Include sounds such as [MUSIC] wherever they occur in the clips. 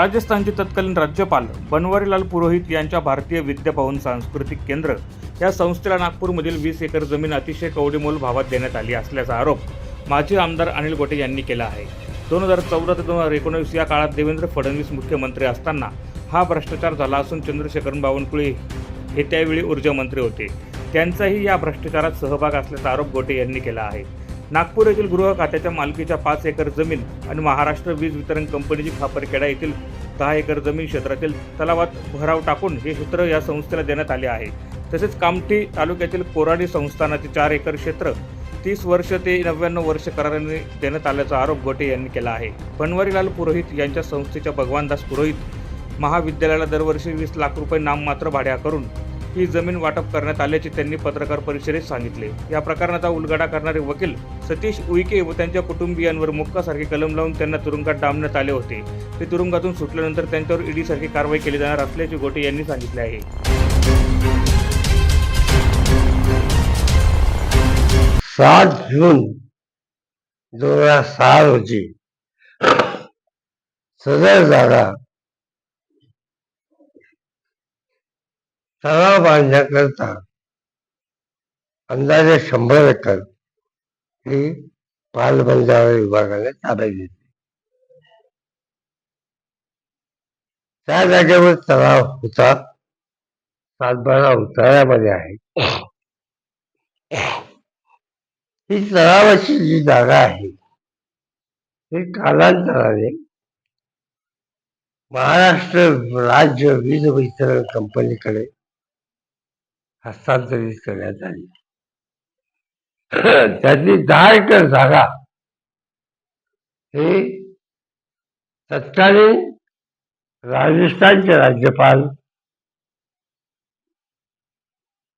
राजस्थानचे तत्कालीन राज्यपाल बनवारीलाल पुरोहित यांच्या भारतीय विद्याभवन सांस्कृतिक केंद्र या संस्थेला नागपूरमधील वीस एकर जमीन अतिशय कवडीमोल भावात देण्यात आली असल्याचा आरोप माजी आमदार अनिल गोटे यांनी केला आहे. दोन हजार चौदा ते दोन हजार एकोणीस या काळात देवेंद्र फडणवीस मुख्यमंत्री असताना हा भ्रष्टाचार झाला असून चंद्रशेखर बावनकुळे हे त्यावेळी ऊर्जामंत्री होते. त्यांचाही या भ्रष्टाचारात सहभाग असल्याचा आरोप गोटे यांनी केला आहे. नागपूर येथील गृह खात्याच्या मालकीच्या पाच एकर जमीन आणि महाराष्ट्र वीज वितरण कंपनीची खापरखेडा येथील दहा एकर जमीन क्षेत्रातील तलावात भराव टाकून हे सूत्र या संस्थेला देण्यात आले आहे. तसेच कामठी तालुक्यातील कोराडी संस्थानाचे चार एकर क्षेत्र तीस वर्ष ते नव्याण्णव वर्ष कराराने देण्यात आल्याचा आरोप गोटे यांनी केला आहे. बनवारीलाल पुरोहित यांच्या संस्थेच्या भगवानदास पुरोहित महाविद्यालयाला दरवर्षी वीस लाख रुपये नाममात्र भाड्या करून ही जमीन वाटप करण्यात आल्याचे त्यांनी पत्रकार परिषदेत सांगितले. या प्रकरणाचा उलगडा करणारे वकील सतीश उईके व त्यांच्या कुटुंबियांवर मुक्कासारखे कलम लावून त्यांना तुरुंगात डांबण्यात आले होते. ते तुरुंगातून सुटल्यानंतर त्यांच्यावर ईडीसारखी कारवाई केली जाणार असल्याचे गोटे यांनी सांगितले आहे. सात जून दोन हजार सहा रोजी सदर जागा तलाव बांधण्याकरता अंदाजे शंभर एकर ही पालबंधारे विभागाने ताब्यात घेतली. त्या जागेवर तलाव होता. सातबारा उतारामध्ये आहे. ही तलावाची जी जागा आहे ही कालांतराने महाराष्ट्र राज्य वीज वितरण कंपनीकडे हस्तांतरित करण्यात आली. [CLEARS THROAT] त्यातली दहा एकर जागा हे तत्कालीन राजस्थानचे राज्यपाल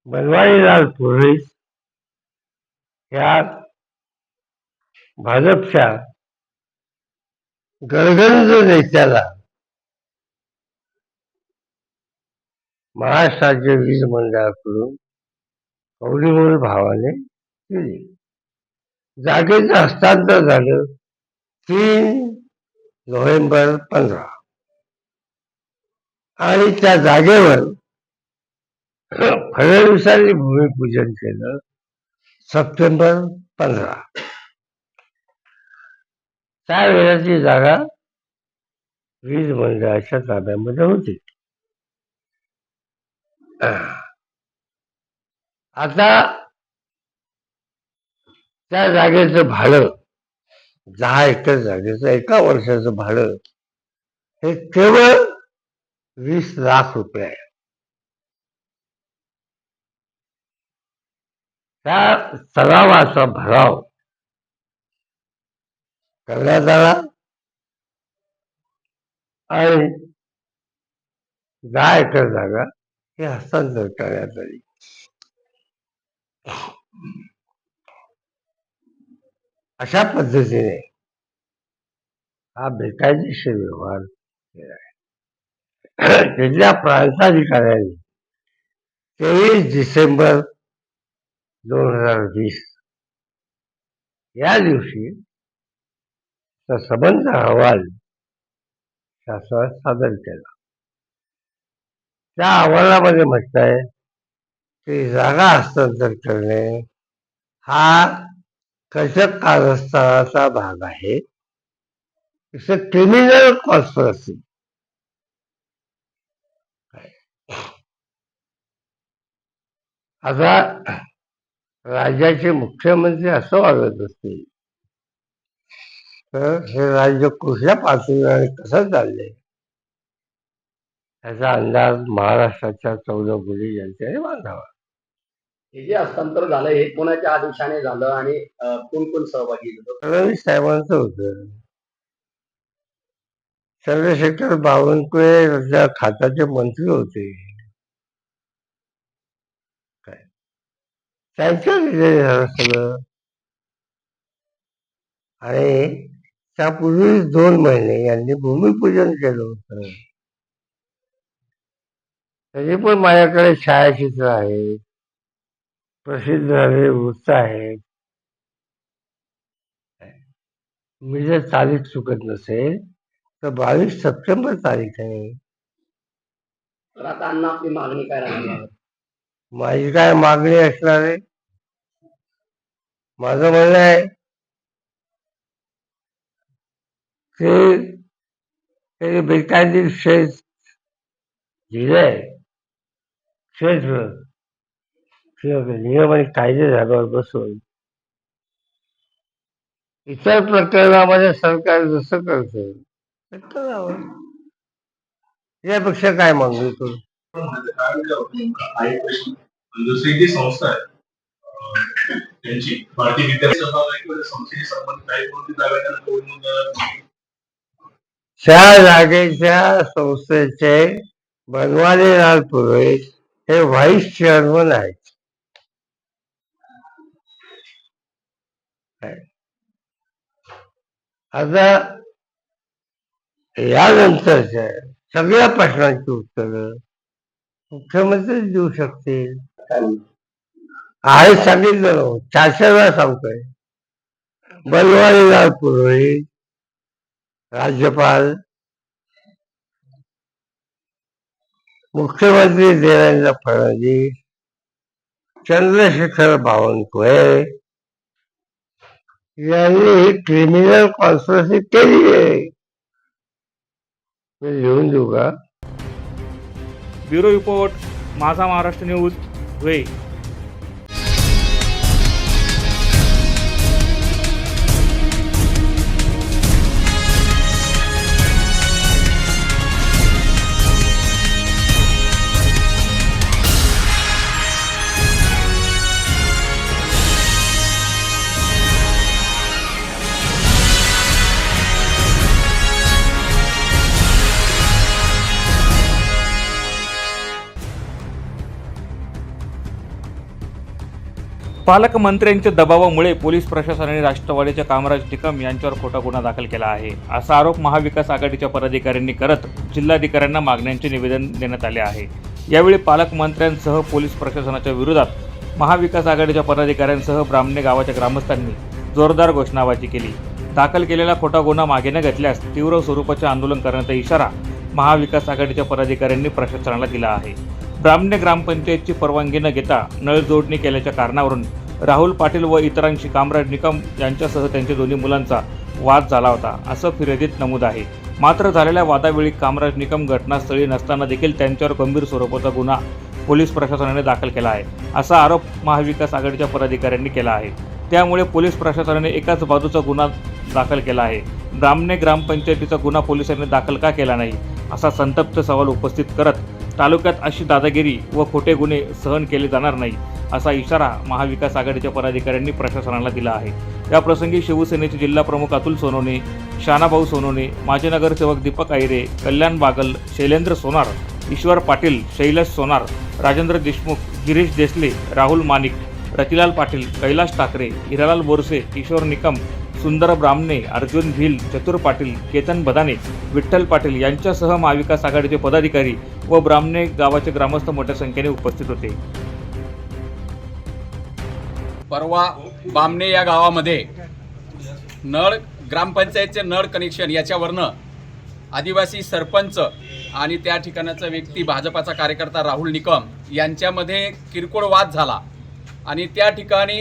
बनवारीलाल पुरोहित या भाजपच्या गरगंज नेत्याला महाराष्ट्राचे वीज मंडळाकडून कवडीमोल भावाने दिली जागेचं हस्तांतर झालं तीन नोव्हेंबर पंधरा. आणि त्या जागेवर फडणवीसांनी भूमिपूजन केलं सप्टेंबर पंधरा. त्यावेळेची जागा वीज मंडळाच्या ताब्यामध्ये होती. आता त्या जागेचं भाडं दहा एकर जागेचं एका वर्षाचं भाडं हे केवळ वीस लाख रुपये आहे. त्या तलावाचा भराव करण्यात आला आणि दहा एकर जागा ही हस्तांतर करण्यात आली अशा पद्धतीने हा बेकायदेशीर व्यवहार केला आहे तिथल्या प्रांताधिकाऱ्यांनी तेवीस डिसेंबर दोन हजार वीस या दिवशी तो संबंध अहवाल शासनात सादर केला त्या अहवालामध्ये म्हटलंय की जागा हस्तांतर करणे हा कशक कारस्थानाचा भाग आहे. क्रिमिनल कॉन्स्परसी आता राज्याचे मुख्यमंत्री असं वागत असतील तर हे राज्य कुठल्या पातळीवर कसं चाललंय? याचा अंदाज महाराष्ट्राच्या चौदा कोटी जनतेने बांधावा. हे जे हस्तांतर झालं हे कोणाच्या आदेशाने झालं आणि कोण कोण सहभागी होतं फडणवीस साहेबांचं होतं. चंद्रशेखर बावनकुळे त्या खात्याचे मंत्री होते. काय? त्यांच्या विजय झालं सगळं. आणि त्यापूर्वी दोन महिने यांनी भूमिपूजन केलं होतं. त्याचे पण माझ्याकडे छायाचित्र आहे. प्रसिद्ध झालेले वृत्त आहेत मी जर चालीत चुकत नसेल तर बावीस सप्टेंबर तारीख आहे. तर आता अण्णा आपली मागणी काय राहणार? माझी काय मागणी असणार आहे? माझं म्हणणं आहे ते ते बेकायदेशीर शेत दिलंय क्षेत्र ते नियम आणि कायदे झाल्यावर बसून. इतर प्रकरणामध्ये सरकार जसं करतं ते करावं. यापेक्षा काय मागणी करू दुसरी जी संस्था आहे त्यांची भारतीय विद्यार्थी संस्थेशी संबंधित काही कोणती जागा त्या जागेच्या संस्थेचे बनवारीलाल पुरोहित हे व्हाईस चेअरमन आहेत. आता यानंतरच्या सगळ्या प्रश्नांची उत्तरं मुख्यमंत्री देऊ शकतील. आहे सांगितलं ना, चारशे वेळा सांगतोय. बनवारीलाल पुरोहित राज्यपाल मुख्यमंत्री देवेंद्र फडणवीस चंद्रशेखर बावनकुळे यांनी क्रिमिनल कॉन्स्पिरसी केली आहे मी लिहून देऊ का? ब्युरो रिपोर्ट माझा महाराष्ट्र न्यूज धुळे. पालकमंत्र्यांच्या दबावामुळे पोलीस प्रशासनाने राष्ट्रवादीच्या कामराज निकम यांच्यावर खोटा गुन्हा दाखल केला आहे. असा आरोप महाविकास आघाडीच्या पदाधिकाऱ्यांनी करत जिल्हाधिकाऱ्यांना मागण्यांचे निवेदन देण्यात आले आहे. यावेळी पालकमंत्र्यांसह पोलीस प्रशासनाच्या विरोधात महाविकास आघाडीच्या पदाधिकाऱ्यांसह ब्राह्मणे गावाच्या ग्रामस्थांनी जोरदार घोषणाबाजी केली. दाखल केलेला खोटा गुन्हा मागे न घेतल्यास तीव्र स्वरूपाचे आंदोलन करण्याचा इशारा महाविकास आघाडीच्या पदाधिकाऱ्यांनी प्रशासनाला दिला आहे. ब्राह्मण्य ग्रामपंचायतची परवानगी न घेता नळ जोडणी केल्याच्या कारणावरून राहुल पाटील व इतरांशी कामराज निकम यांच्यासह त्यांच्या दोन्ही मुलांचा वाद झाला होता असं फिर्यादीत नमूद आहे. मात्र झालेल्या वादावेळी कामराज निकम घटनास्थळी नसताना देखील त्यांच्यावर गंभीर स्वरूपाचा गुन्हा पोलीस प्रशासनाने दाखल केला आहे असा आरोप महाविकास आघाडीच्या पदाधिकाऱ्यांनी केला आहे. त्यामुळे पोलीस प्रशासनाने एकाच बाजूचा गुन्हा दाखल केला आहे. ब्राह्मणे ग्रामपंचायतीचा गुन्हा पोलिसांनी दाखल का केला नाही असा संतप्त सवाल उपस्थित करत तालुक्यात अशी दादागिरी व खोटे गुन्हे सहन केले जाणार नाही असा इशारा महाविकास आघाडीच्या पदाधिकाऱ्यांनी प्रशासनाला दिला आहे. याप्रसंगी शिवसेनेचे जिल्हा प्रमुख अतुल सोनवणे शानाभाऊ सोनवणे माजी नगरसेवक दीपक आयरे कल्याण बागल शैलेंद्र सोनार ईश्वर पाटील शैलेश सोनार राजेंद्र देशमुख गिरीश देसले राहुल मानिक रतिलाल पाटील कैलाश ठाकरे हिरालाल बोरसे किशोर निकम सुंदर ब्राह्मणे अर्जुन भिल चतुर पाटील केतन बदाने विठ्ठल पाटील यांच्यासह महाविकास आघाडीचे पदाधिकारी व ब्राह्मणे गावाचे ग्रामस्थ मोठ्या संख्येने उपस्थित होते. परवा बामणे या गावामध्ये नळ ग्रामपंचायतचे नळ कनेक्शन याच्यावरनं आदिवासी सरपंच आणि त्या ठिकाणाचा व्यक्ती भाजपाचा कार्यकर्ता राहुल निकम यांच्यामध्ये किरकोळ वाद झाला. आणि त्या ठिकाणी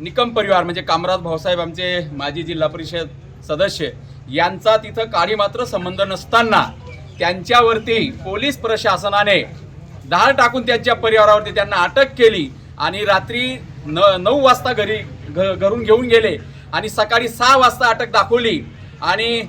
निकम परिवार म्हणजे कामराज भाऊसाहेब आमचे माजी जिल्हा परिषद सदस्य यांचा तिथं काळी मात्र संबंध नसताना त्यांच्यावरती पोलीस प्रशासनाने धाड टाकून त्यांच्या परिवारावरती त्यांना अटक केली आणि रात्री न नऊ वाजता घरी घ घरून घेऊन गेले आणि सकाळी सहा वाजता अटक दाखवली आणि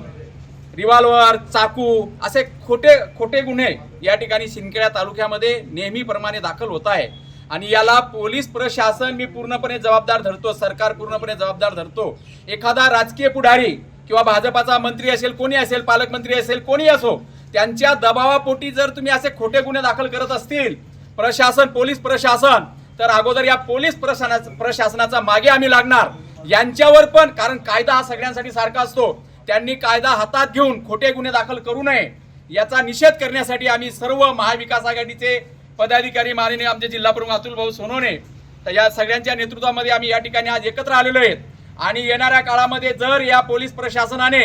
रिव्हॉल्वर चाकू असे खोटे खोटे गुन्हे या ठिकाणी सिंदखेडा तालुक्यामध्ये नेहमीप्रमाणे दाखल होत आहे. आणि याला पोलीस प्रशासन मी पूर्णपणे जबाबदार धरतो सरकार पूर्णपणे जबाबदार धरतो. एखादा राजकीय पुढारी किंवा भाजपाचा मंत्री असेल कोणी असेल पालकमंत्री असेल कोणी असो त्यांच्या दबावापोटी जर तुम्ही असे खोटे गुन्हे दाखल करत असतील प्रशासन पोलीस प्रशासन तर अगोदर या पोलीस प्रशासना प्रशासनाचा मागे आम्ही लागणार. यांच्यावर पण कारण कायदा हा सगळ्यांसाठी सारखा असतो त्यांनी कायदा हातात घेऊन खोटे गुन्हे दाखल करू नये याचा निषेध करण्यासाठी आम्ही सर्व महाविकास आघाडीचे पदाधिकारी माननीय आमचे जिल्हा प्रमुख अतुल भाऊ सोनवणे तर या सगळ्यांच्या नेतृत्वामध्ये आम्ही या ठिकाणी आज एकत्र आलेलो आहेत. आणि येणाऱ्या काळामध्ये जर या पोलीस प्रशासनाने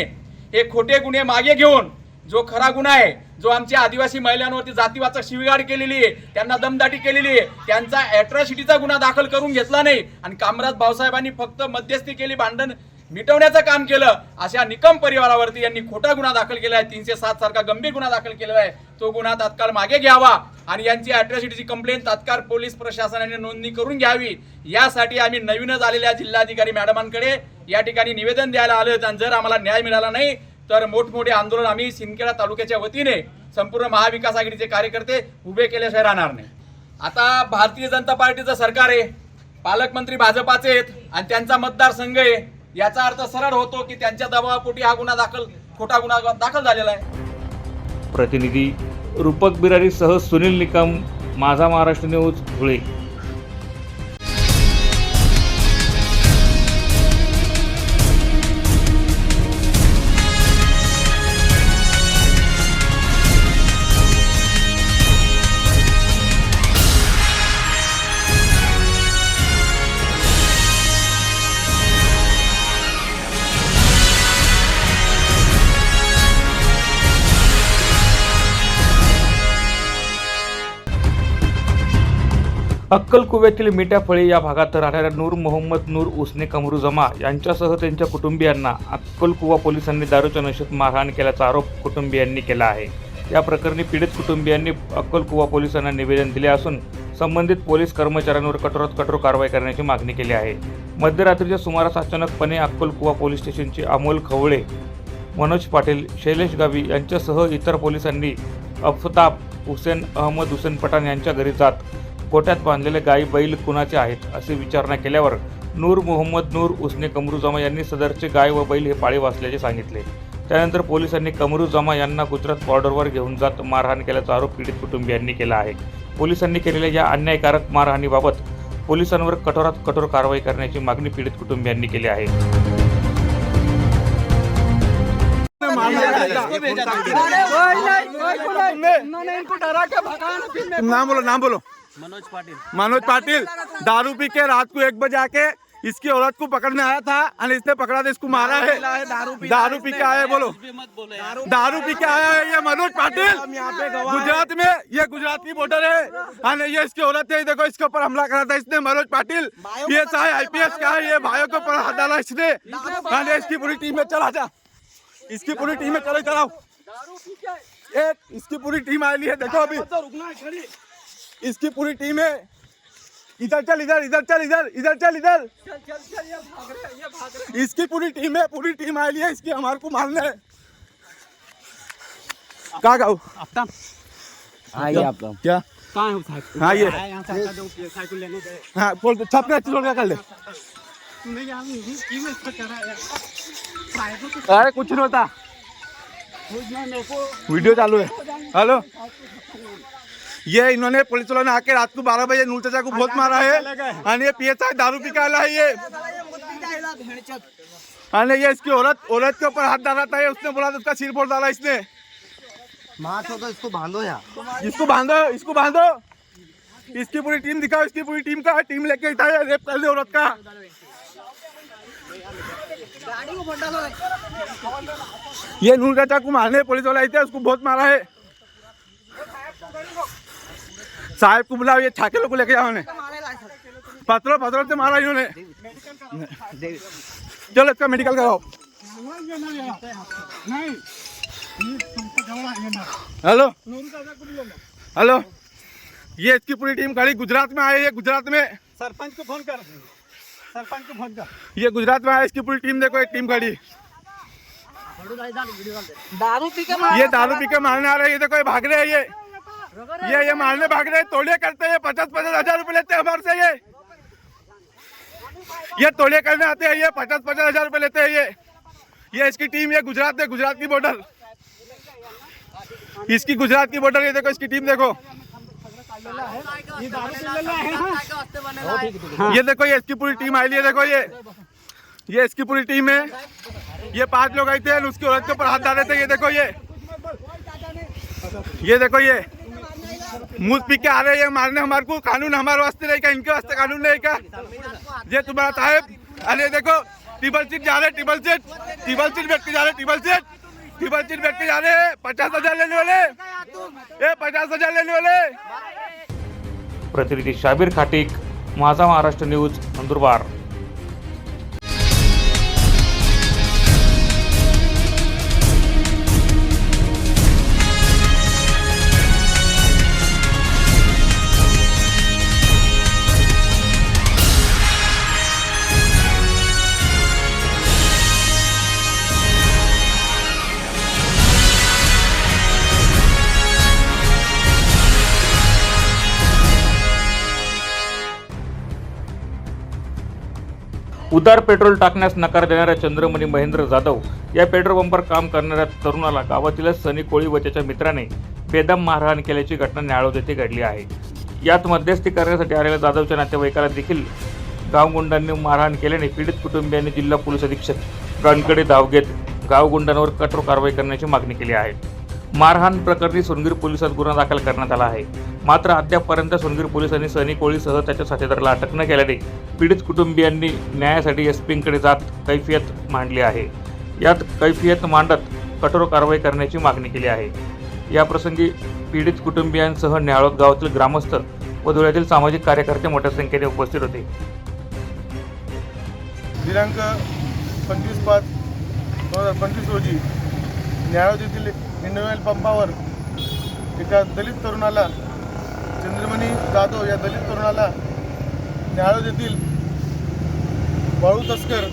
हे खोटे गुन्हे मागे घेऊन जो खरा गुन्हा आहे जो आमच्या आदिवासी महिलांवरती जातीवाचक शिवीगाड केलेली आहे त्यांना दमदाटी केलेली आहे त्यांचा अॅट्रॉसिटीचा गुन्हा दाखल करून घेतला नाही आणि कामराज भाऊसाहेबांनी फक्त मध्यस्थी केली भांडण मिटवण्याचं काम केलं अशा निकम परिवारावरती यांनी खोटा गुन्हा दाखल केला आहे. तीनशे सात सारखा गंभीर गुन्हा दाखल केलेला आहे. तो गुन्हा तात्काळ मागे घ्यावा आणि यांची अॅट्रॉसिटीची कंप्लेंट तात्काळ पोलीस प्रशासनाने नोंदणी करून घ्यावी. यासाठी आम्ही नवीनच आलेल्या जिल्हाधिकारी मॅडमांकडे. या ठिकाणी निवेदन द्यायला आलो आणि जर आम्हाला न्याय मिळाला नाही तर मोठमोठे आंदोलन आम्ही सिंदखेडा तालुक्याच्या वतीने संपूर्ण महाविकास आघाडीचे कार्यकर्ते उभे केल्याशिवाय राहणार नाही. आता भारतीय जनता पार्टीचं सरकार आहे. पालकमंत्री भाजपाचे आहेत आणि त्यांचा मतदारसंघ आहे. याचा अर्थ सरळ होतो की त्यांच्या दबावापोटी हा गुन्हा दाखल खोटा गुन्हा दाखल झालेला आहे. प्रतिनिधी रूपक बिरारीसह सुनील निकम माझा महाराष्ट्र न्यूज धुळे. अक्कलकुव्यातील मिठाफळी या भागात राहणाऱ्या नूर मोहम्मद नूर उस्ने कमरू जमा यांच्यासह त्यांच्या कुटुंबियांना अक्कलकुवा पोलिसांनी दारूच्या नशेत मारहाण केल्याचा आरोप कुटुंबियांनी केला आहे. या प्रकरणी पीडित कुटुंबियांनी अक्कलकुवा पोलिसांना निवेदन दिले असून संबंधित पोलीस कर्मचाऱ्यांवर कठोरात कठोर कारवाई करण्याची मागणी केली आहे. मध्यरात्रीच्या सुमारास अचानकपणे अक्कलकुवा पोलीस स्टेशनचे अमोल खवळे मनोज पाटील शैलेश गावी यांच्यासह इतर पोलिसांनी अफताब हुसेन अहमद हुसेन पठाण यांच्या घरी जात कोट्यात बांधलेले गायी बैल कुणाचे आहेत अशी विचारणा केल्यावर नूर मोहम्मद नूर उसने कमरुजामा यांनी सदरचे गाय व बैल हे पाळीव असल्याचे सांगितले. त्यानंतर पोलिसांनी कमरुजामा यांना गुजरात बॉर्डरवर घेऊन जात मारहाण केल्याचा आरोप पीडित कुटुंबियांनी केला आहे. पोलिसांनी केलेल्या या अन्यायकारक मारहाणीबाबत पोलिसांवर कठोरात कठोर कारवाई करण्याची मागणी पीडित कुटुंबियांनी केली आहे. नाम बोलो नाम बोलो. मनोज पाटिल। मनोज पाटिल दारू पी के रात को एक बजे आके इसकी औरत को पकड़ने आया था और इसने पकड़ा था इसको मारा है। दारू पी के आया बोलो। दारू पी के आया है ये मनोज पाटिल। गुजरात में ये गुजरात की बॉर्डर है और ये इसकी औरत है देखो इसके ऊपर हमला करा था इसने मनोज पाटिल। ये चाहे आईपीएस का है ये भाइयों के ऊपर हाथ डाला इसने। और इसकी पूरी टीम में चला जा। इसकी पूरी टीम में चलो चलाओ। एक इसकी पूरी टीम आई है देखो अभी। इसकी पूरी टीम है। इधर चल इधर इधर चल इधर इधर चल इधर। इसकी पूरी टीम है पूरी टीम आई है इसकी हमारे को मारने है। कहा गाओ आइए आप लोग। क्या? हाँ ये। हाँ बोल छप के छोड़ के कर ले। अरे कुछ नहीं होता। वीडियो चालू है। हेलो? ये इन्होंने पुलिस वालों ने आके रात को बारह बजे नूर चाचा को बहुत मारा है। और ये पिए दारू पी के है ये। और ये इसकी औरत औरत के ऊपर हाथ डाला था ये उसने बोला था उसका सिर फोड़ डाला इसने। मार तो इसको बांधो यार। इसको बांधो इसको बांधो। इसकी पूरी टीम दिखाओ इसकी पूरी टीम का टीम लेके इधर है, रेप कर दे औरत का। ये नूर चाचा को मारने पुलिस वाला आए थे उसको बहुत मारा है। साहब को बुलाओ ये छाके लोग को लेके जाओ उन्हें। पत्थरों पत्थरों से मारा इन्होंने। चलो इसका मेडिकल कराओ। हेलो? हेलो? ये इसकी पूरी टीम खड़ी गुजरात में आए ये गुजरात में। सरपंच को फ़ोन कर। सरपंच को फ़ोन कर। ये गुजरात में आए इसकी पूरी टीम देखो एक टीम खड़ी दारू पी के ये दारू पी के मारने आ रहे हैं ये देखो ये भाग रहे हैं ये। ये ये मारने भाग रहे तोड़िए करते हैं पचास पचास हज़ार रुपए लेते हैं हमारे से ये। ये तोड़िए करने आते हैं, ये पचास पचास हज़ार रुपए लेते हैं ये। ये इसकी टीम, ये गुजरात है, गुजरात की बॉर्डर। इसकी गुजरात की बॉर्डर, ये देखो, इसकी टीम देखो। ये देखो, ये इसकी पूरी टीम आई है, देखो ये। ये इसकी पूरी टीम है। ये पाँच लोग आए थे, उसकी औरत के ऊपर हाथ डाले थे, ये देखो ये। ये देखो ये। मुंह पी के आ रहे हैं ये मारने हमारे को कानून हमारे वास्ते नहीं का इनके वास्ते कानून का। ये तुम्हारा साहेब अरे देखो टिबल सीट जा रहे टेबल सीट टेबल सीट बैठ के जा रहे टेबल सीट टेबल चीट व्यक्ति जा रहे पचास हजार लेने वाले। ए पचास हजार लेने वाले। प्रतिनिधी शाबीर खाटिक माझा महाराष्ट्र न्यूज नंदुरबार। उदार पेट्रोल टाकण्यास नकार देणाऱ्या चंद्रमणी महेंद्र जाधव या पेट्रोल पंपावर काम करणाऱ्या तरुणाला गावातीलच सनी कोळी व त्याच्या मित्राने बेदम मारहाण केल्याची घटना न्यायालयात येथे घडली आहे. यात मध्यस्थी करण्यासाठी आलेल्या जाधवच्या नातेवाईकाला देखील गावगुंडांनी मारहाण केल्याने पीडित कुटुंबियांनी जिल्हा पोलीस अधीक्षक गणकडे धाव घेत गावगुंडांवर कठोर कारवाई करण्याची मागणी केली आहे. मारहाण प्रकरणी सोनगीर पोलिसात गुन्हा दाखल करण्यात आला आहे. मात्र अद्यापपर्यंत सोनगीर पोलिसांनी सनी कोळीसह त्याच्या साथीदाराला अटक न केल्याने पीडित कुटुंबियांनी न्यायासाठी एसपींकडे जात कैफियत मांडली आहे. यात कैफियत मांडत कठोर कारवाई करण्याची मागणी केली आहे. याप्रसंगी पीडित कुटुंबियांसह न्याळोद गावातील ग्रामस्थ व धुळ्यातील सामाजिक कार्यकर्ते मोठ्या संख्येने उपस्थित होते. दिनांक पंचवीस पाच दोन हजार पंचवीस रोजी न्यायालय येथील इंडियन पंपावर एका दलित तरुणाला चंद्रमणी जाधव या दलित तरुणाला न्यायालय येथील वाळू तस्कर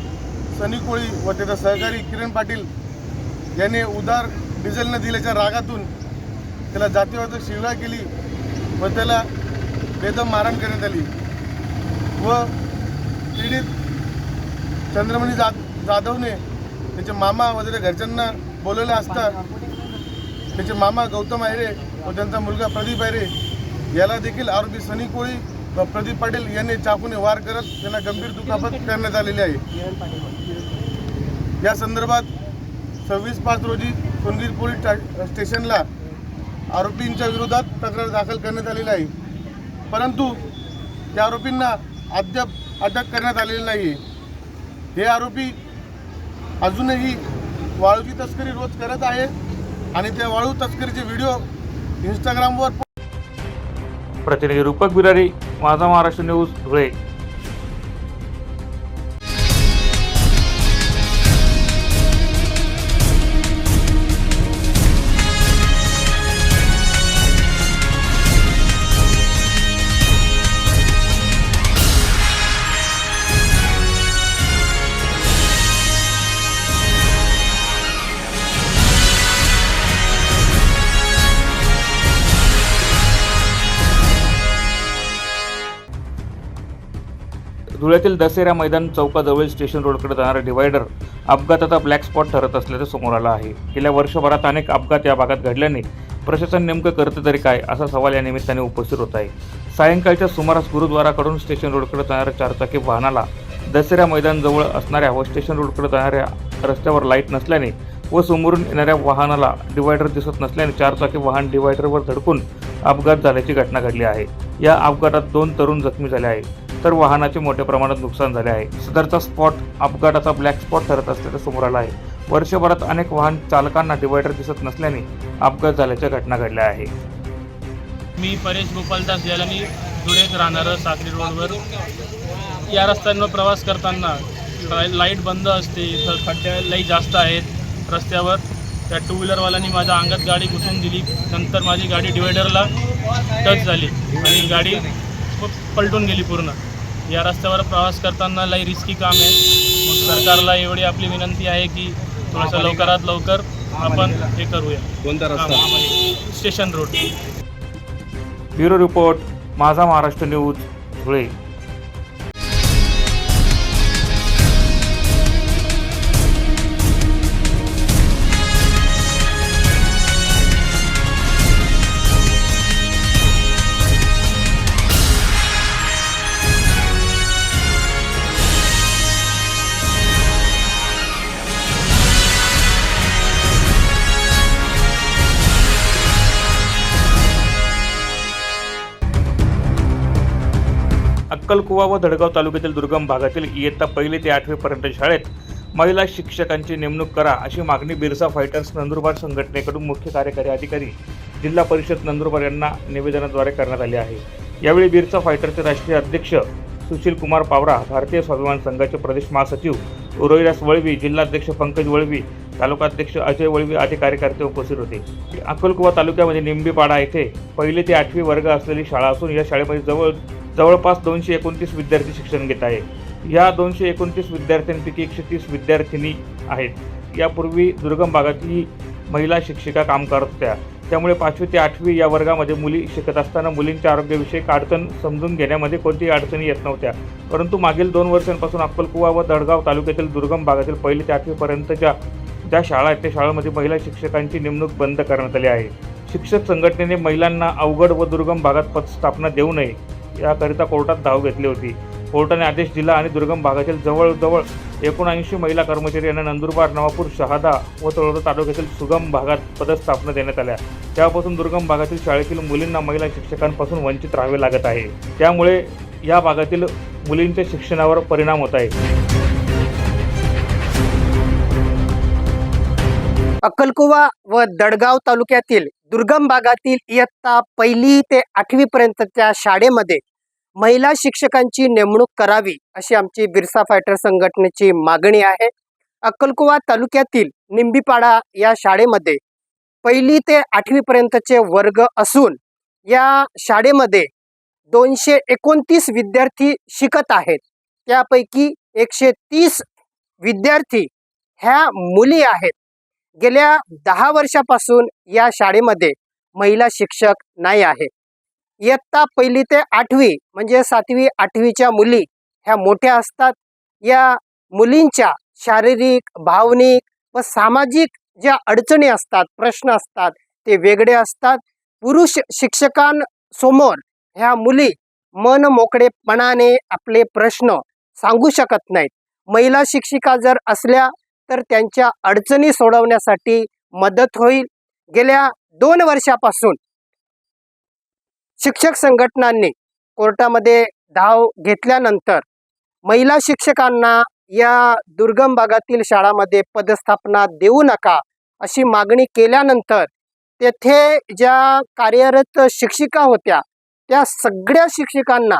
सनी कोळी व त्याचा सहकारी किरण पाटील याने उदार डिझेल न दिल्याच्या रागातून त्याला जातीवाद शिवरा केली व त्याला बेदम मारण करण्यात आली. व पीडित चंद्रमणी जा जाधवने त्याचे मामा व त्याच्या घरच्यांना बोलवले असता त्याचे मामा गौतम आयरे व त्यांचा मुलगा प्रदीप आयरे याला देखील आरोपी सनी कोळी व प्रदीप पाटील यांनी चाकूने वार करत त्यांना गंभीर दुखापत करण्यात आलेली आहे. या संदर्भात सव्वीस पाच रोजी सोनगीर पोलीस स्टेशनला आरोपींच्या विरोधात तक्रार दाखल करण्यात आलेली आहे. परंतु त्या आरोपींना अद्याप अटक करण्यात आलेली नाही हे आरोपी अजूनही वाळूची तस्करी रोज करत आहे आणि त्या वाळू तस्करीचे व्हिडिओ इंस्टाग्रामवर प्रतिनिधी रूपक बिरारी माझा महाराष्ट्र न्यूज धुळे. धुळ्यातील दसेरा मैदान चौकाजवळील स्टेशन रोडकडे जाणारा डिवायडर अपघाताचा ब्लॅक स्पॉट ठरत असल्याचं समोर आलं आहे. गेल्या वर्षभरात अनेक अपघात या भागात घडल्याने प्रशासन नेमकं करतं तरी काय असा सवाल या निमित्ताने उपस्थित होत आहे. सायंकाळच्या सुमारास गुरुद्वाराकडून स्टेशन रोडकडे जाणाऱ्या चारचाकी वाहनाला दसऱ्या मैदानजवळ असणाऱ्या व स्टेशन रोडकडे जाणाऱ्या रस्त्यावर लाइट नसल्याने व समोरून येणाऱ्या वाहनाला डिवायडर दिसत नसल्याने चारचाकी वाहन डिवायडरवर धडकून अपघात झाल्याची घटना घडली आहे. या अपघातात दोन तरुण जखमी झाले आहे तर वाहनाचे मोठ्या प्रमाणात नुकसान झाले आहे. सदरचा स्पॉट अपघाताचा ब्लॅक स्पॉट ठरत असल्याचं समोर आलं आहे. वर्षभरात अनेक वाहन चालकांना डिवायडर दिसत नसल्याने अपघात झाल्याच्या घटना घडल्या आहे मी परेश गोपालदास यालानी धुळेत राहणारं साखरी रोडवर. या रस्त्यांवर प्रवास करताना लाइट बंद असते इथं खड्ड्या लई जास्त आहेत रस्त्यावर. त्या टू व्हीलरवाल्यांनी माझ्या अंगात गाडी घुसून दिली. नंतर माझी गाडी डिवायडरला टच झाली आणि गाडी पलटून गेली पूर्ण. या रस्त्यावर प्रवास करताना लई रिस्की काम आहे. मग सरकारला एवढी आपली विनंती आहे की थोडंसं लवकरात लवकर आपण हे करूया. कोणता रस्ता? Station road. ब्युरो रिपोर्ट माझा महाराष्ट्र न्यूज धुळे. अक्कलकुवा व धडगाव तालुक्यातील दुर्गम भागातील इयत्ता पहिली ते आठवीपर्यंत शाळेत महिला शिक्षकांची नेमणूक करा अशी मागणी बिरसा फायटर्स नंदुरबार संघटनेकडून मुख्य कार्यकारी अधिकारी जिल्हा परिषद नंदुरबार यांना निवेदनाद्वारे करण्यात आली आहे. यावेळी बिरसा फायटरचे राष्ट्रीय अध्यक्ष सुशील कुमार पावरा भारतीय स्वाभिमान संघाचे प्रदेश महासचिव रोहिदास वळवी जिल्हाध्यक्ष पंकज वळवी तालुकाध्यक्ष अजय वळवी आदी कार्यकर्ते उपस्थित होते. अक्कलकुवा तालुक्यामध्ये निंबीपाडा येथे पहिली ते आठवी वर्ग असलेली शाळा असून या शाळेमध्ये जवळ जवळपास दोनशे एकोणतीस विद्यार्थी शिक्षण घेत आहे. या दोनशे एकोणतीस विद्यार्थ्यांपैकी एकशे तीस विद्यार्थिनी आहेत. यापूर्वी दुर्गम भागातही महिला शिक्षिका काम करत होत्या. त्यामुळे पाचवी ते आठवी या वर्गामध्ये मुली शिकत असताना मुलींच्या आरोग्यविषयक अडचण समजून घेण्यामध्ये कोणतीही अडचणी येत नव्हत्या. परंतु मागील दोन वर्षांपासून अक्कलकुवा व दडगाव तालुक्यातील दुर्गम भागातील पहिली ते आठवीपर्यंतच्या ज्या शाळा आहेत त्या शाळांमध्ये महिला शिक्षकांची नेमणूक बंद करण्यात आली आहे. शिक्षक संघटनेने महिलांना अवघड व दुर्गम भागात पदस्थापना देऊ नये याकरिता कोर्टात धाव घेतली होती. कोर्टाने आदेश दिला आणि दुर्गम भागातील जवळजवळ एकोणऐंशी महिला कर्मचारी यांना नंदुरबार नवापूर शहादा व तळोदा तालुक्यातील सुगम भागात पदस्थापना देण्यात आल्या. त्यापासून दुर्गम भागातील शाळेतील मुलींना महिला शिक्षकांपासून वंचित राहावे लागत आहे. त्यामुळे या भागातील मुलींच्या शिक्षणावर परिणाम होत आहे. अक्कलकुवा व दडगाव तालुक्यातील दुर्गम भागातील इयत्ता पहिली ते आठवी पर्यंतच्या शाळेमध्ये महिला शिक्षकांची नेमणूक करावी अशी आमची बिरसा फायटर संघटनेची मागणी आहे. अक्कलकुवा तालुक्यातील निंबीपाडा या शाळेमध्ये पहिली ते आठवी पर्यंतचे वर्ग असून या शाळेमध्ये दोनशे एकोणतीस विद्यार्थी शिकत आहेत. त्यापैकी एकशे तीस विद्यार्थी ह्या मुली आहेत. गेल्या दहा वर्षापासून या शाळेमध्ये महिला शिक्षक नाही आहे. इयत्ता पहिली ते आठवी म्हणजे सातवी आठवीच्या मुली ह्या मोठ्या असतात. या मुलींच्या शारीरिक भावनिक व सामाजिक ज्या अडचणी असतात प्रश्न असतात ते वेगळे असतात. पुरुष शिक्षकांसमोर ह्या मुली मन मोकळेपणाने आपले प्रश्न सांगू शकत नाहीत. महिला शिक्षिका जर असल्या तर त्यांच्या अडचणी सोडवण्यासाठी मदत होईल. गेल्या दोन वर्षापासून शिक्षक संघटनांनी कोर्टामध्ये धाव घेतल्यानंतर महिला शिक्षकांना या दुर्गम भागातील शाळामध्ये पदस्थापना देऊ नका अशी मागणी केल्यानंतर तेथे ज्या कार्यरत शिक्षिका होत्या त्या सगळ्या शिक्षिकांना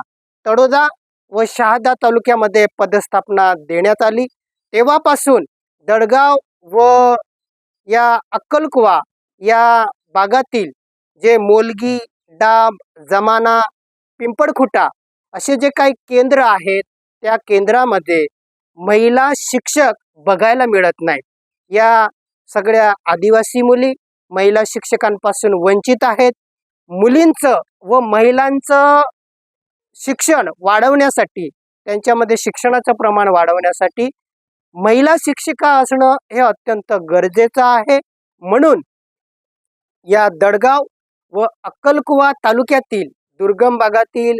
तळोदा व शहादा तालुक्यामध्ये पदस्थापना देण्यात आली. तेव्हापासून दडगाव व या अक्कलकुवा या भागातील जे मोलगी डाब जमाना पिंपळखुटा असे जे काही केंद्र आहेत त्या केंद्रामध्ये महिला शिक्षक बघायला मिळत नाहीत. या सगळ्या आदिवासी मुली महिला शिक्षकांपासून वंचित आहेत. मुलींचं व महिलांचं शिक्षण वाढवण्यासाठी त्यांच्यामध्ये शिक्षणाचं प्रमाण वाढवण्यासाठी महिला शिक्षिका असणं हे अत्यंत गरजेचं आहे. म्हणून या दडगाव व अक्कलकुवा तालुक्यातील दुर्गम भागातील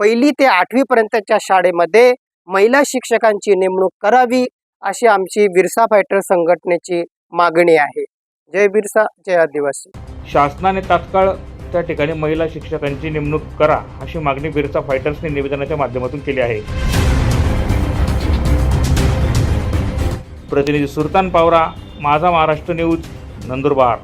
पहिली ते आठवीपर्यंतच्या शाळेमध्ये महिला शिक्षकांची नेमणूक करावी अशी आमची बिरसा फायटर संघटनेची मागणी आहे. जय बिरसा जय आदिवासी. शासनाने तात्काळ त्या ठिकाणी महिला शिक्षकांची नेमणूक करा अशी मागणी बिरसा फायटर्सने निवेदनाच्या माध्यमातून केली आहे. प्रतिनिधी सुलतान पावरा माझा महाराष्ट्र न्यूज नंदुरबार.